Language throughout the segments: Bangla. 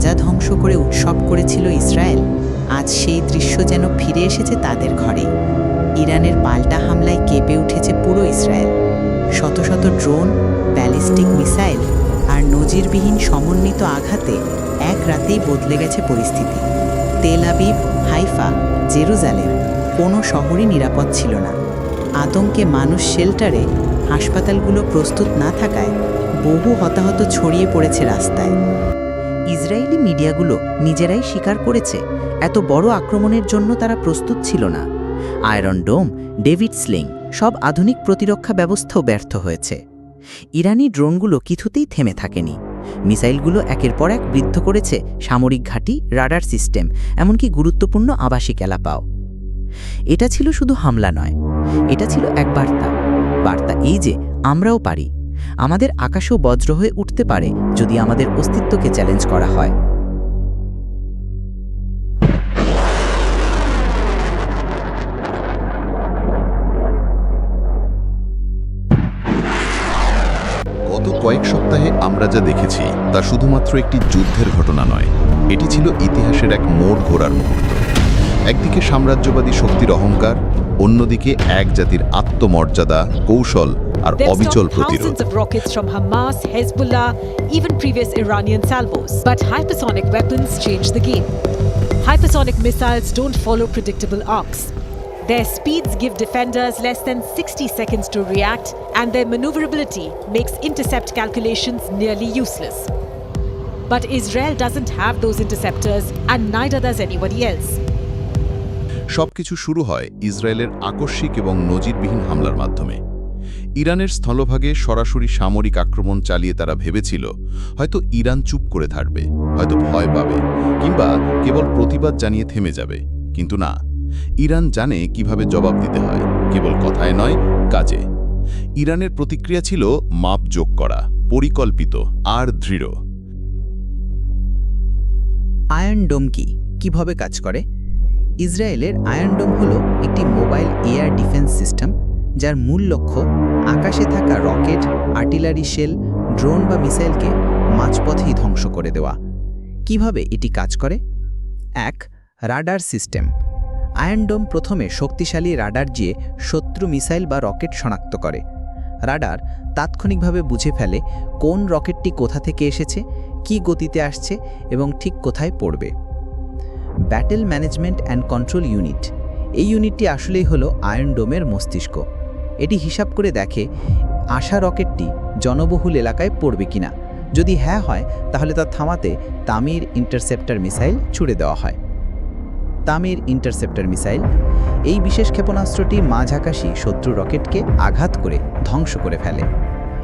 গাজা ধ্বংস করে উৎসব করেছিল ইসরায়েল। আজ সেই দৃশ্য যেন ফিরে এসেছে তাদের ঘরে। ইরানের পাল্টা হামলায় কেঁপে উঠেছে পুরো ইসরায়েল। শত শত ড্রোন, ব্যালিস্টিক মিসাইল আর নজিরবিহীন সমন্বিত আঘাতে এক রাতেই বদলে গেছে পরিস্থিতি। তেল আবিব, হাইফা, জেরুজালেম কোনো শহরই নিরাপদ ছিল না। আতঙ্কে মানুষ শেল্টারে, হাসপাতালগুলো প্রস্তুত না থাকায় বহু হতাহত ছড়িয়ে পড়েছে রাস্তায়। ইসরায়েলি মিডিয়াগুলো নিজেরাই স্বীকার করেছে, এত বড় আক্রমণের জন্য তারা প্রস্তুত ছিল না। আয়রন ডোম, ডেভিড স্লিং সব আধুনিক প্রতিরক্ষা ব্যবস্থাও ব্যর্থ হয়েছে। ইরানি ড্রোনগুলো কিছুতেই থেমে থাকেনি। মিসাইলগুলো একের পর এক বৃদ্ধ করেছে সামরিক ঘাঁটি, রাডার সিস্টেম, এমনকি গুরুত্বপূর্ণ আবাসিক এলাপাও এটা ছিল শুধু হামলা নয়, এটা ছিল এক বার্তা। বার্তা এই যে, আমরাও পারি। আমাদের আকাশও বজ্র হয়ে উঠতে পারে যদি আমাদের অস্তিত্বকে চ্যালেঞ্জ করা হয়। গত কয়েক সপ্তাহে আমরা যা দেখেছি, তা শুধুমাত্র একটি যুদ্ধের ঘটনা নয়। এটি ছিল ইতিহাসের এক মোড় ঘোরার মুহূর্ত। একদিকে সাম্রাজ্যবাদী শক্তির অহংকার অন্যদিকে এক জাতির আত্মমর্যাদা কৌশল আর They've অবিচল stopped প্রতিরোধ thousands of rockets from Hamas, Hezbollah, even previous Iranian salvos. But hypersonic weapons change the game. Hypersonic missiles don't follow predictable arcs. Their speeds give defenders less than 60 seconds to react, and their maneuverability makes intercept calculations nearly useless. But Israel doesn't have those interceptors, and neither does anybody else. সবকিছু শুরু হয় ইসরায়েলের আকস্মিক এবং নজিরবিহীন হামলার মাধ্যমে। ইরানের স্থলভাগে সরাসরি সামরিক আক্রমণ চালিয়ে তারা ভেবেছিল, হয়তো ইরান চুপ করে থাকবে, হয়তো ভয় পাবে, কিংবা কেবল প্রতিবাদ জানিয়ে থেমে যাবে। কিন্তু না, ইরান জানে কীভাবে জবাব দিতে হয়, কেবল কথায় নয়, কাজে। ইরানের প্রতিক্রিয়া ছিল মাপ যোগ করা, পরিকল্পিত, আর দৃঢ়। আয়রন ডোম কি? কীভাবে কাজ করে? ইসরায়েলের আয়রন ডোম হল একটি মোবাইল এয়ার ডিফেন্স সিস্টেম যার মূল লক্ষ্য আকাশে থাকা রকেট আর্টিলারি শেল ড্রোন বা মিসাইলকে মাঝপথেই ধ্বংস করে দেওয়া। কীভাবে এটি কাজ করে? এক রাডার সিস্টেম আয়রনডোম প্রথমে শক্তিশালী রাডার দিয়ে শত্রু মিসাইল বা রকেট শনাক্ত করে। রাডার তাৎক্ষণিকভাবে বুঝে ফেলে কোন রকেটটি কোথা থেকে এসেছে, কি গতিতে আসছে এবং ঠিক কোথায় পড়বে। Battle management and control unit. এই ইউনিটটি আসলেই হলো আয়রন ডোমের মস্তিষ্ক। এটি হিসাব করে দেখে, আশা রকেটটি জনবহুল এলাকায় পড়বে কিনা। যদি হ্যাঁ হয়, তাহলে তা থামাতে তামির ইন্টারসেপ্টার মিসাইল ছুড়ে দেওয়া হয়। Tamir interceptor missile. এই বিশেষ ক্ষেপণাস্ত্রটি মাঝ মাঝাকাশি শত্রু রকেটকে আঘাত করে ধ্বংস করে ফেলে।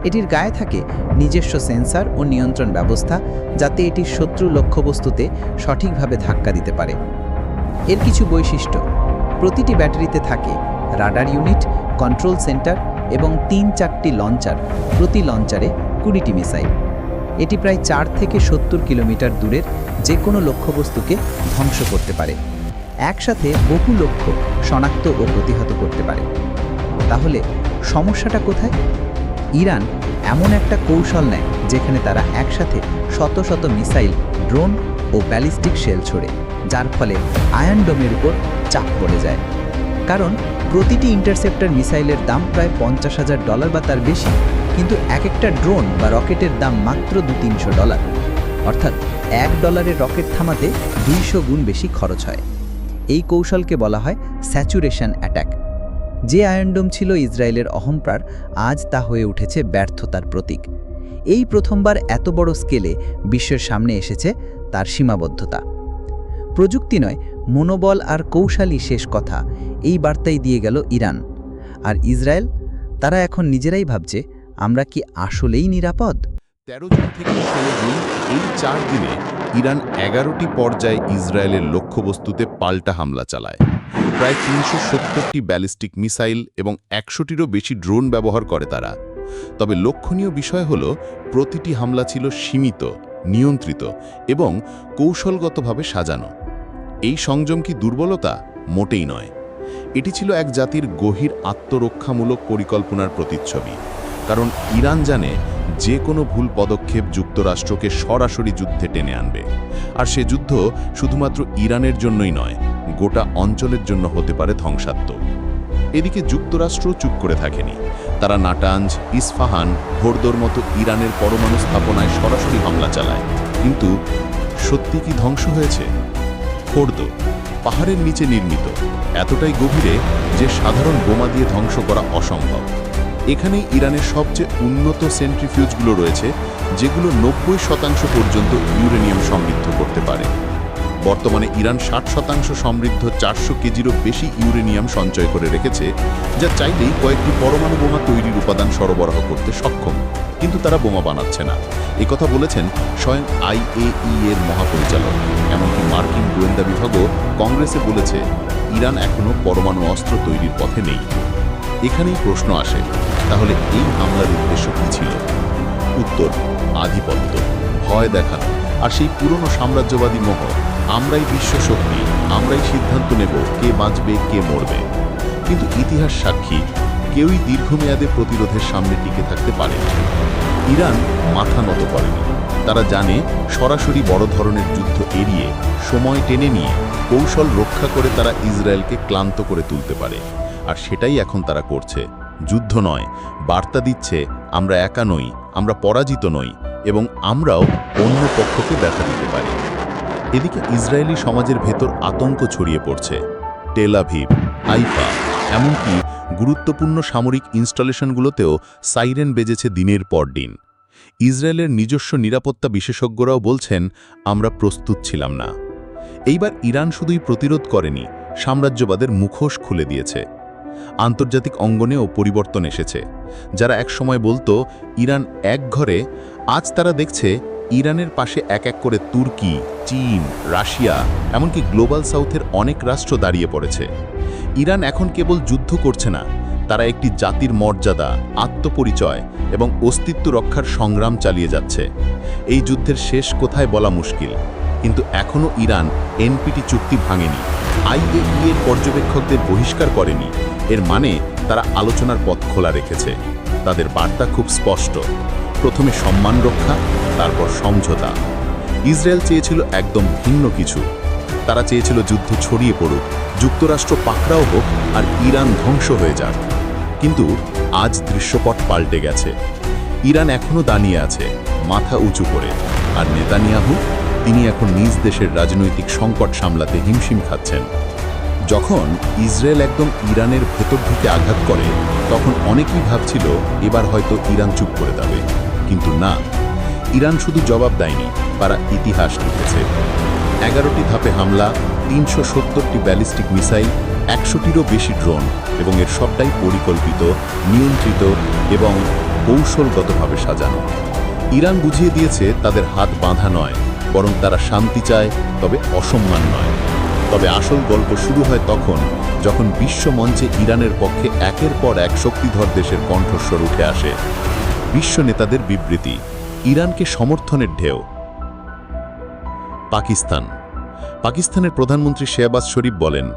এটির গায়ে থাকে নিজস্ব সেন্সার ও নিয়ন্ত্রণ ব্যবস্থা যাতে এটি শত্রু লক্ষ্যবস্তুতে সঠিকভাবে ধাক্কা দিতে পারে। এর কিছু বৈশিষ্ট্য। প্রতিটি ব্যাটারিতে থাকে রাডার ইউনিট, কন্ট্রোল সেন্টার এবং তিন চারটি লঞ্চার প্রতি লঞ্চারে কুড়িটি মিসাইল। এটি প্রায় চার থেকে সত্তর কিলোমিটার দূরের যে কোনো লক্ষ্যবস্তুকে ধ্বংস করতে পারে। একসাথে বহু লক্ষ্য শনাক্ত ও প্রতিহত করতে পারে। তাহলে সমস্যাটা কোথায়? ইরান এমন একটা কৌশল নেয় যেখানে তারা একসাথে শত শত মিসাইল, ড্রোন ও ব্যালিস্টিক শেল ছোড়ে, যার ফলে আয়ন ডোমের উপর চাপ পড়ে যায়। কারণ প্রতিটি ইন্টারসেপ্টার মিসাইলের দাম প্রায় পঞ্চাশ হাজার ডলার বা তার বেশি, কিন্তু এক একটা ড্রোন বা রকেটের দাম মাত্র দু তিনশো ডলার। অর্থাৎ এক ডলারের রকেট থামাতে দুইশো গুণ বেশি খরচ হয়। এই কৌশলকে বলা হয় স্যাচুরেশন অ্যাটাক। যে আয়নডোম ছিল ইসরায়েলের অহংপ্রার আজ তা হয়ে উঠেছে ব্যর্থতার প্রতীক। এই প্রথমবার এত বড় স্কেলে বিশ্বের সামনে এসেছে তার সীমাবদ্ধতা। প্রযুক্তি নয়, মনোবল আর কৌশলী শেষ কথা, এই বার্তাই দিয়ে গেল ইরান। আর ইসরায়েল, তারা এখন নিজেরাই ভাবছে, আমরা কি আসলেই নিরাপদ? তেরো জুন থেকে ষোলো জুন এই চার দিনে ইরান এগারোটি পর্যায়ে ইসরায়েলের লক্ষ্যবস্তুতে পাল্টা হামলা চালায়। প্রায় তিনশো সত্তরটি ব্যালিস্টিক মিসাইল এবং একশোটিরও বেশি ড্রোন ব্যবহার করে তারা। তবে লক্ষণীয় বিষয় হল, প্রতিটি হামলা ছিল সীমিত, নিয়ন্ত্রিত এবং কৌশলগতভাবে সাজানো। এই সংযম কি দুর্বলতা? মোটেই নয়। এটি ছিল এক জাতির গভীর আত্মরক্ষামূলক পরিকল্পনার প্রতিচ্ছবি। কারণ ইরান জানে যে কোনো ভুল পদক্ষেপ যুক্তরাষ্ট্রকে সরাসরি যুদ্ধে টেনে আনবে। আর সে যুদ্ধ শুধুমাত্র ইরানের জন্যই নয়, গোটা অঞ্চলের জন্য হতে পারে ধ্বংসাত্মক। এদিকে যুক্তরাষ্ট্র চুপ করে থাকেনি। তারা নাটাঞ্জ, ইস্ফাহান ভোরদোর মতো ইরানের পরমাণু স্থাপনায় সরাসরি হামলা চালায়। কিন্তু সত্যি কি ধ্বংস হয়েছে? ফোর্দো পাহাড়ের নিচে নির্মিত, এতটাই গভীরে যে সাধারণ বোমা দিয়ে ধ্বংস করা অসম্ভব। এখানেই ইরানের সবচেয়ে উন্নত সেন্ট্রিফিউজগুলো রয়েছে, যেগুলো নব্বই শতাংশ পর্যন্ত ইউরেনিয়াম সমৃদ্ধ করতে পারে। বর্তমানে ইরান ষাট শতাংশ সমৃদ্ধ চারশো কেজিরও বেশি ইউরেনিয়াম সঞ্চয় করে রেখেছে, যা চাইলেই কয়েকটি পরমাণু বোমা তৈরির উপাদান সরবরাহ করতে সক্ষম, কিন্তু তারা বোমা বানাচ্ছে না। কথা বলেছেন স্বয়ং আইএই এর মহাপরিচালক, এমনকি মার্কিন গোয়েন্দা বিভাগও কংগ্রেসে বলেছে, ইরান এখনও পরমাণু অস্ত্র তৈরির পথে নেই। এখানেই প্রশ্ন আসে তাহলে এই হামলার উদ্দেশ্য কী ছিল? উত্তর, আধিপত্য, ভয় দেখানো আর সেই পুরনো সাম্রাজ্যবাদী মোহ আমরাই বিশ্ব শক্তি, আমরাই সিদ্ধান্ত নেব কে বাঁচবে, কে মরবে। কিন্তু ইতিহাস সাক্ষী, কেউই দীর্ঘমেয়াদে প্রতিরোধের সামনে টিকে থাকতে পারে ইরান মাথা নত করেনি। তারা জানে সরাসরি বড় ধরনের যুদ্ধ এড়িয়ে সময় টেনে নিয়ে কৌশল রক্ষা করে তারা ইসরায়েলকে ক্লান্ত করে তুলতে পারে। আর সেটাই এখন তারা করছে। যুদ্ধ নয়, বার্তা দিচ্ছে, আমরা একা নই, আমরা পরাজিত নই, এবং আমরাও অন্য পক্ষকে দেখা দিতে পারি। এদিকে ইসরায়েলি সমাজের ভেতর আতঙ্ক ছড়িয়ে পড়ছে। টেলাভিভ আইফা এমনকি গুরুত্বপূর্ণ সামরিক ইনস্টলেশনগুলোতেও সাইরেন বেজেছে দিনের পর দিন। ইসরায়েলের নিজস্ব নিরাপত্তা বিশেষজ্ঞরাও বলছেন, আমরা প্রস্তুত ছিলাম না। এইবার ইরান শুধুই প্রতিরোধ করেনি, সাম্রাজ্যবাদের মুখোশ খুলে দিয়েছে। আন্তর্জাতিক অঙ্গনেও পরিবর্তন এসেছে। যারা একসময় বলতো, ইরান এক ঘরে, আজ তারা দেখছে ইরানের পাশে এক এক করে তুর্কি, চীন, রাশিয়া, এমনকি গ্লোবাল সাউথের অনেক রাষ্ট্র দাঁড়িয়ে পড়েছে। ইরান এখন কেবল যুদ্ধ করছে না, তারা একটি জাতির মর্যাদা, আত্মপরিচয় এবং অস্তিত্ব রক্ষার সংগ্রাম চালিয়ে যাচ্ছে। এই যুদ্ধের শেষ কোথায় বলা মুশকিল? কিন্তু এখনও ইরান এনপিটি চুক্তি ভাঙেনি। আইএই এর পর্যবেক্ষকদের বহিষ্কার করেনি। এর মানে তারা আলোচনার পথ খোলা রেখেছে। তাদের বার্তা খুব স্পষ্ট। প্রথমে সম্মান রক্ষা, তারপর সমঝোতা। ইসরায়েল চেয়েছিল একদম ভিন্ন কিছু। তারা চেয়েছিল যুদ্ধ ছড়িয়ে পড়ুক, যুক্তরাষ্ট্র পাকড়াও হোক আর ইরান ধ্বংস হয়ে যাক। কিন্তু আজ দৃশ্যপট পাল্টে গেছে। ইরান এখনও দাঁড়িয়ে আছে, মাথা উঁচু করে। আর নেতানিয়াহু তিনি এখন নিজ দেশের রাজনৈতিক সংকট সামলাতে হিমশিম খাচ্ছেন। যখন ইসরায়েল একদম ইরানের ভেতর ঢুকে আঘাত করে, তখন অনেকেই ভাবছিল, এবার হয়তো ইরান চুপ করে দেবে কিন্তু না, ইরান শুধু জবাব দেয়নি, তারা ইতিহাস লিখেছে। এগারোটি ধাপে হামলা, তিনশো সত্তরটি ব্যালিস্টিক মিসাইল, একশোটিরও বেশি ড্রোন এবং এর সবটাই পরিকল্পিত, নিয়ন্ত্রিত এবং কৌশলগতভাবে সাজানো। ইরান বুঝিয়ে দিয়েছে, তাদের হাত বাঁধা নয় বরং তারা শান্তি চায়, তবে অসম্মান নয়। তবে আসল গল্প শুরু হয় তখন, যখন বিশ্ব মঞ্চে ইরানের পক্ষে একের পর এক শক্তিধর দেশের কণ্ঠস্বর উঠে আসে। বিশ্ব নেতাদের বিবৃতি, ইরানকে সমর্থনের ঢেউ। পাকিস্তান, পাকিস্তানের প্রধানমন্ত্রী শেহবাজ শরীফ বলেন,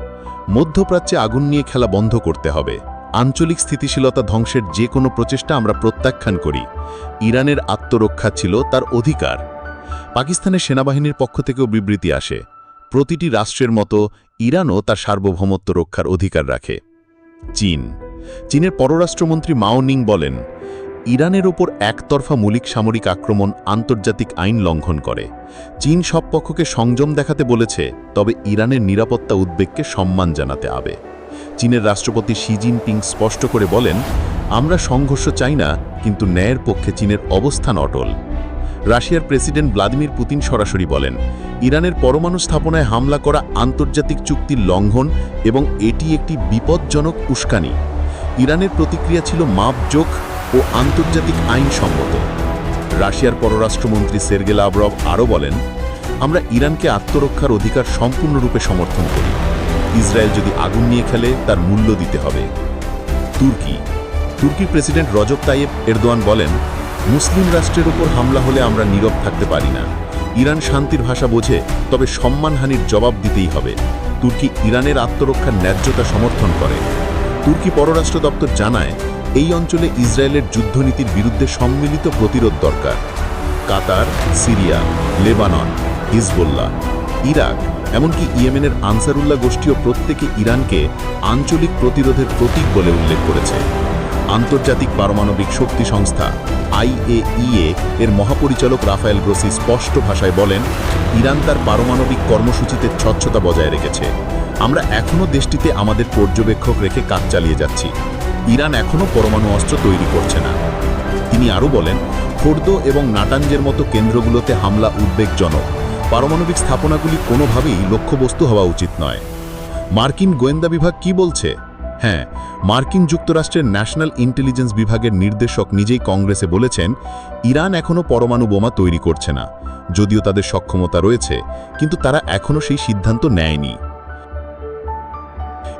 মধ্যপ্রাচ্যে আগুন নিয়ে খেলা বন্ধ করতে হবে। আঞ্চলিক স্থিতিশীলতা ধ্বংসের যে কোনো প্রচেষ্টা আমরা প্রত্যাখ্যান করি। ইরানের আত্মরক্ষা ছিল তার অধিকার। পাকিস্তানের সেনাবাহিনীর পক্ষ থেকেও বিবৃতি আসে। প্রতিটি রাষ্ট্রের মতো ইরানও তার সার্বভৌমত্ব রক্ষার অধিকার রাখে। চীন। চীনের পররাষ্ট্রমন্ত্রী মাও নিং বলেন, ইরানের ওপর একতরফা মূলিক সামরিক আক্রমণ আন্তর্জাতিক আইন লঙ্ঘন করে। চীন সব পক্ষকে সংযম দেখাতে বলেছে, তবে ইরানের নিরাপত্তা উদ্বেগকে সম্মান জানাতে হবে চীনের রাষ্ট্রপতি শি জিনপিং স্পষ্ট করে বলেন, আমরা সংঘর্ষ চাই না, কিন্তু ন্যায়ের পক্ষে চীনের অবস্থান অটল। রাশিয়ার প্রেসিডেন্ট ভ্লাদিমির পুতিন সরাসরি বলেন, ইরানের পরমাণু স্থাপনায় হামলা করা আন্তর্জাতিক চুক্তির লঙ্ঘন এবং এটি একটি বিপজ্জনক উস্কানি। ইরানের প্রতিক্রিয়া ছিল মাপজোক ও আন্তর্জাতিক আইনসম্মত। রাশিয়ার পররাষ্ট্রমন্ত্রী সের্গে লাভরভ আরও বলেন, আমরা ইরানকে আত্মরক্ষার অধিকার সম্পূর্ণরূপে সমর্থন করি। ইসরায়েল যদি আগুন নিয়ে খেলে, তার মূল্য দিতে হবে। তুর্কি। তুর্কির প্রেসিডেন্ট রজব তাইয়েব এরদোয়ান বলেন মুসলিম রাষ্ট্রের উপর হামলা হলে আমরা নীরব থাকতে পারি না। ইরান শান্তির ভাষা বোঝে, তবে সম্মানহানির জবাব দিতেই হবে। তুর্কি ইরানের আত্মরক্ষার ন্যায্যতা সমর্থন করে। তুর্কি পররাষ্ট্র দপ্তর জানায়, এই অঞ্চলে ইসরায়েলের যুদ্ধনীতির বিরুদ্ধে সম্মিলিত প্রতিরোধ দরকার। Qatar, Syria, Lebanon, Hezbollah, Iraq, এমনকি ইয়েমেনের আনসারুল্লাহ গোষ্ঠীও প্রত্যেকে ইরানকে আঞ্চলিক প্রতিরোধের প্রতীক বলে উল্লেখ করেছে। আন্তর্জাতিক পারমাণবিক শক্তি সংস্থা আইএইএ এর মহাপরিচালক রাফায়েল গ্রোসি স্পষ্ট ভাষায় বলেন, ইরান তার পারমাণবিক কর্মসূচিতে স্বচ্ছতা বজায় রেখেছে। আমরা এখনও দেশটিতে আমাদের পর্যবেক্ষক রেখে কাজ চালিয়ে যাচ্ছি। ইরান এখনও পরমাণু অস্ত্র তৈরি করছে না। তিনি আরও বলেন ফোর্দ এবং নাটাঞ্জের মতো কেন্দ্রগুলোতে হামলা উদ্বেগজনক। পারমাণবিক স্থাপনাগুলি কোনোভাবেই লক্ষ্যবস্তু হওয়া উচিত নয়। মার্কিন গোয়েন্দা বিভাগ কি বলছে? হ্যাঁ মার্কিন যুক্তরাষ্ট্রের ন্যাশনাল ইন্টেলিজেন্স বিভাগের নির্দেশক নিজেই কংগ্রেসে বলেছেন, ইরান এখনও পরমাণু বোমা তৈরি করছে না, যদিও তাদের সক্ষমতা রয়েছে, কিন্তু তারা এখনও সেই সিদ্ধান্ত নেয়নি।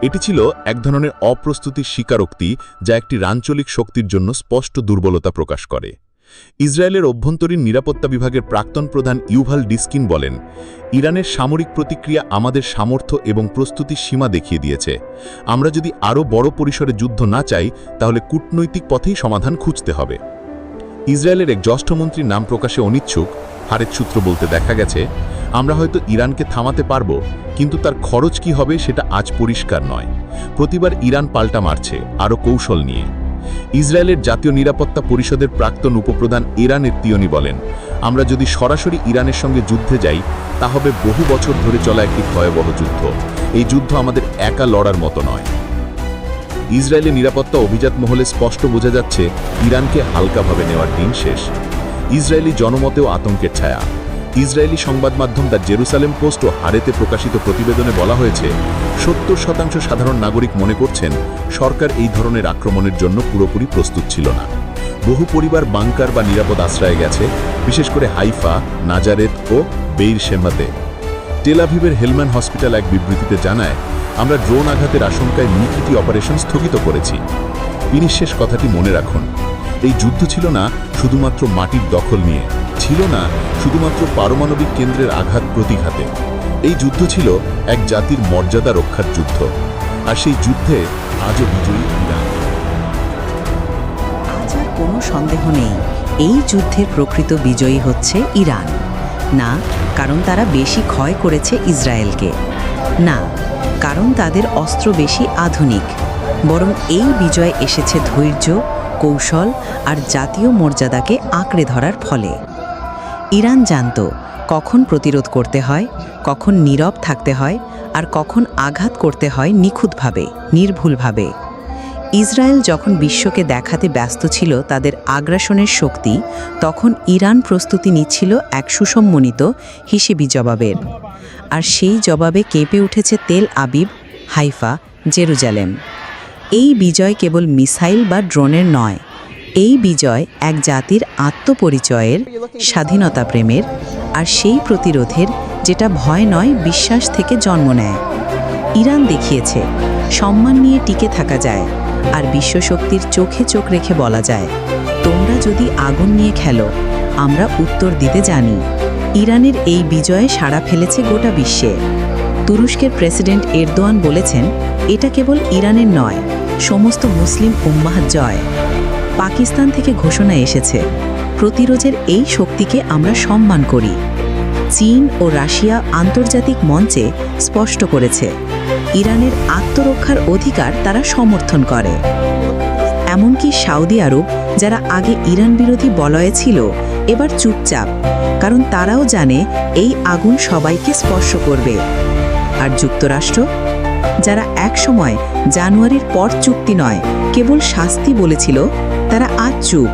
এটি ছিল এক ধরনের অপ্রস্তুতির স্বীকারোক্তি যা একটি রাঞ্চলিক শক্তির জন্য স্পষ্ট দুর্বলতা প্রকাশ করে। ইসরায়েলের অভ্যন্তরীণ নিরাপত্তা বিভাগের প্রাক্তন প্রধান ইউভাল ডিস্কিন বলেন, ইরানের সামরিক প্রতিক্রিয়া আমাদের সামর্থ্য এবং প্রস্তুতির সীমা দেখিয়ে দিয়েছে। আমরা যদি আরও বড় পরিসরে যুদ্ধ না চাই, তাহলে কূটনৈতিক পথেই সমাধান খুঁজতে হবে। ইসরায়েলের এক জ্যেষ্ঠমন্ত্রীর নাম প্রকাশে অনিচ্ছুক। হারের সূত্র বলতে দেখা গেছে, আমরা হয়তো ইরানকে থামাতে পারব, কিন্তু তার খরচ কি হবে সেটা আজ পরিষ্কার নয়। প্রতিবার ইরান পাল্টা মারছে, আরও কৌশল নিয়ে। ইসরায়েলের জাতীয় নিরাপত্তা পরিষদের প্রাক্তন উপপ্রধান ইরানের তিয়নি বলেন, আমরা যদি সরাসরি ইরানের সঙ্গে যুদ্ধে যাই, তা হবে বহু বছর ধরে চলা একটি ভয়াবহ যুদ্ধ। এই যুদ্ধ আমাদের একা লড়ার মতো নয়। ইসরায়েলের নিরাপত্তা অভিজাত মহলে স্পষ্ট বোঝা যাচ্ছে, ইরানকে হালকাভাবে নেওয়ার দিন শেষ। ইসরায়েলি জনমতেও আতঙ্কের ছায়া। ইসরায়েলি সংবাদ মাধ্যম দ্য জেরুসালেম পোস্ট ও হারেতে প্রকাশিত প্রতিবেদনে বলা হয়েছে, সত্তর শতাংশ সাধারণ নাগরিক মনে করছেন সরকার এই ধরনের আক্রমণের জন্য পুরোপুরি প্রস্তুত ছিল না। বহু পরিবার বাংকার বা নিরাপদ আশ্রয়ে গেছে, বিশেষ করে হাইফা, নাজারেত ও বেইর শেমাতে টেলাভিভের হেলম্যান হসপিটাল এক বিবৃতিতে জানায়, আমরা ড্রোন আঘাতের আশঙ্কায় মিকিটি অপারেশন স্থগিত করেছি। তিনি শেষ কথাটি মনে রাখুন। এই যুদ্ধ ছিল না শুধুমাত্র মাটির দখল নিয়ে, ছিল না শুধুমাত্র পারমাণবিক কেন্দ্রের আঘাত প্রতিঘাতে। এই যুদ্ধ ছিল এক জাতির মর্যাদা রক্ষার যুদ্ধ, আর সেই যুদ্ধে আজও বিজয়ী ইরান। আজ আর কোনো সন্দেহ নেই, এই যুদ্ধের প্রকৃত বিজয়ী হচ্ছে ইরান। না, কারণ তারা বেশি ক্ষয় করেছে ইসরায়েলকে। না, কারণ তাদের অস্ত্র বেশি আধুনিক, বরং এই বিজয় এসেছে ধৈর্য কৌশল আর জাতীয় মর্যাদাকে আঁকড়ে ধরার ফলে। ইরান জানত কখন প্রতিরোধ করতে হয়, কখন নীরব থাকতে হয় আর কখন আঘাত করতে হয় নিখুঁতভাবে, নির্ভুলভাবে। ইসরায়েল যখন বিশ্বকে দেখাতে ব্যস্ত ছিল তাদের আগ্রাসনের শক্তি, তখন ইরান প্রস্তুতি নিচ্ছিল এক সুসম্মনিত হিসেবি জবাবের। আর সেই জবাবে কেঁপে উঠেছে তেল আবিব, হাইফা, জেরুজালেম। এই বিজয় কেবল মিসাইল বা ড্রোনের নয়, এই বিজয় এক জাতির আত্মপরিচয়ের, স্বাধীনতা প্রেমের আর সেই প্রতিরোধের যেটা ভয় নয়, বিশ্বাস থেকে জন্ম নেয়। ইরান দেখিয়েছে, সম্মান নিয়ে টিকে থাকা যায় আর বিশ্বশক্তির চোখে চোখ রেখে বলা যায়, তোমরা যদি আগুন নিয়ে খেলো, আমরা উত্তর দিতে জানি। ইরানের এই বিজয়ে সাড়া ফেলেছে গোটা বিশ্বে। তুরস্কের প্রেসিডেন্ট এরদোয়ান বলেছেন এটা কেবল ইরানের নয়, সমস্ত মুসলিম উম্মাহ জয়। পাকিস্তান থেকে ঘোষণা এসেছে, প্রতিরোধের এই শক্তিকে আমরা সম্মান করি। চীন ও রাশিয়া আন্তর্জাতিক মঞ্চে স্পষ্ট করেছে, ইরানের আত্মরক্ষার অধিকার তারা সমর্থন করে। এমনকি সাউদি আরব, যারা আগে ইরান বিরোধী বলয়ে ছিল, এবার চুপচাপ, কারণ তারাও জানে এই আগুন সবাইকে স্পর্শ করবে। আর যুক্তরাষ্ট্র? যারা একসময় জানুয়ারির পর চুক্তি নয়, কেবল শাস্তি বলেছিল, তারা আজ চুপ।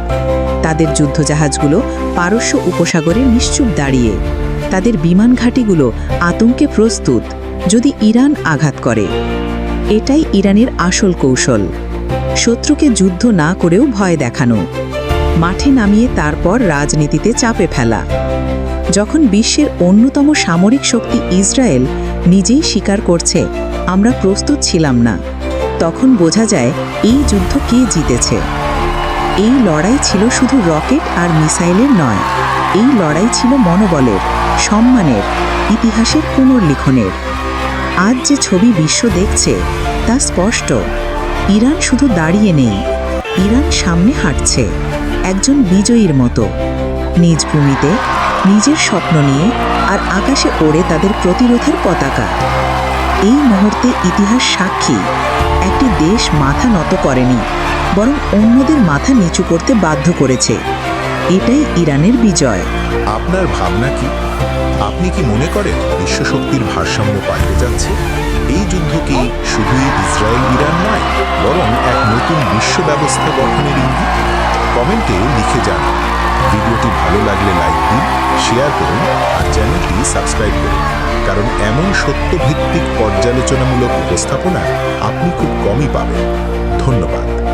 তাদের যুদ্ধজাহাজগুলো পারস্য উপসাগরে নিশ্চুপ দাঁড়িয়ে। তাদের বিমান ঘাঁটিগুলো আতঙ্কে প্রস্তুত, যদি ইরান আঘাত করে। এটাই ইরানের আসল কৌশল। শত্রুকে যুদ্ধ না করেও ভয় দেখানো। মাঠে নামিয়ে তারপর রাজনীতিতে চাপে ফেলা। যখন বিশ্বের অন্যতম সামরিক শক্তি ইসরায়েল নিজেই স্বীকার করছে আমরা প্রস্তুত ছিলাম না। তখন বোঝা যায়, এই যুদ্ধ কে জিতেছে। এই লড়াই ছিল শুধু রকেট আর মিসাইলের নয়, এই লড়াই ছিল মনোবলের, সম্মানের, ইতিহাসের পুনর্লিখনের। আজ যে ছবি বিশ্ব দেখছে, তা স্পষ্ট। ইরান শুধু দাঁড়িয়ে নেই, ইরান সামনে হাঁটছে, একজন বিজয়ীর মতো। নিজ ভূমিতে, নিজের স্বপ্ন নিয়ে, আর আকাশে ওড়ে তাদের প্রতিরোধের পতাকা। এই মুহূর্তে ইতিহাস সাক্ষী। একটি দেশ মাথা নত করেনি, বরং অন্যদের মাথা নিচু করতে বাধ্য করেছে। এটাই ইরানের বিজয়। আপনার ভাবনা কি? আপনি কি মনে করেন বিশ্বশক্তির ভারসাম্য পাল্টে যাচ্ছে? এই যুদ্ধ কি শুধুই ইসরায়েল, ইরান নয়, বরং এক নতুন বিশ্ব ব্যবস্থা গঠনের ইঙ্গিত? কমেন্টে লিখে জানান ভিডিওটি ভালো লাগলে লাইক দিন, শেয়ার করুন, আর চ্যানেলটি সাবস্ক্রাইব করুন। কারণ এমন সত্যভিত্তিক পর্যালোচনামূলক উপস্থাপনা আপনি খুব কমই পাবেন। ধন্যবাদ।